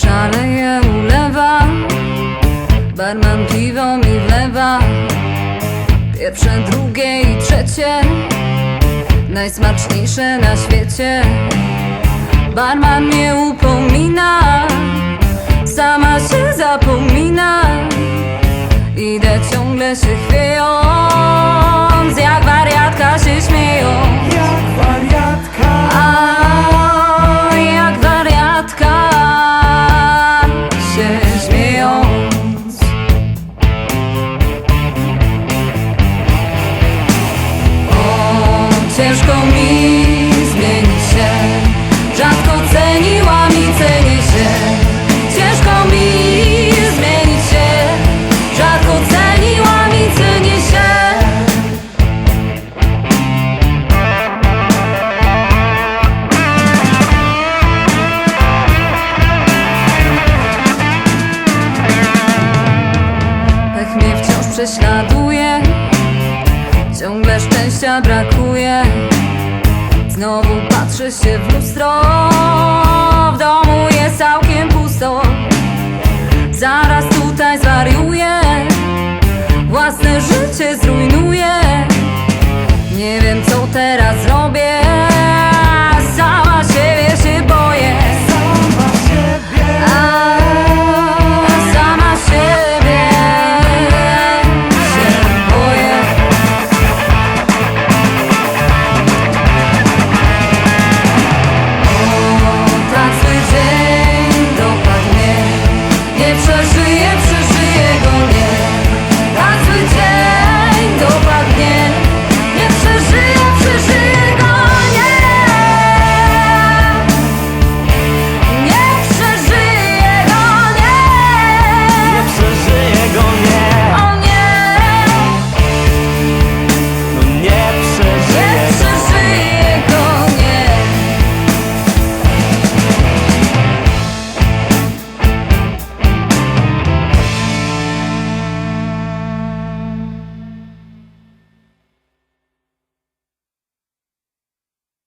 szaleje, ulewa Barman piwo mi wlewa. Pierwsze, drugie i trzecie Najsmaczniejsze na świecie. Barman mnie upomina Sama się zapomina. Idę ciągle się chwiejąc prześladuje. Ciągle szczęścia brakuje. Znowu patrzę się w lustro. W domu jest całkiem pusto. Zaraz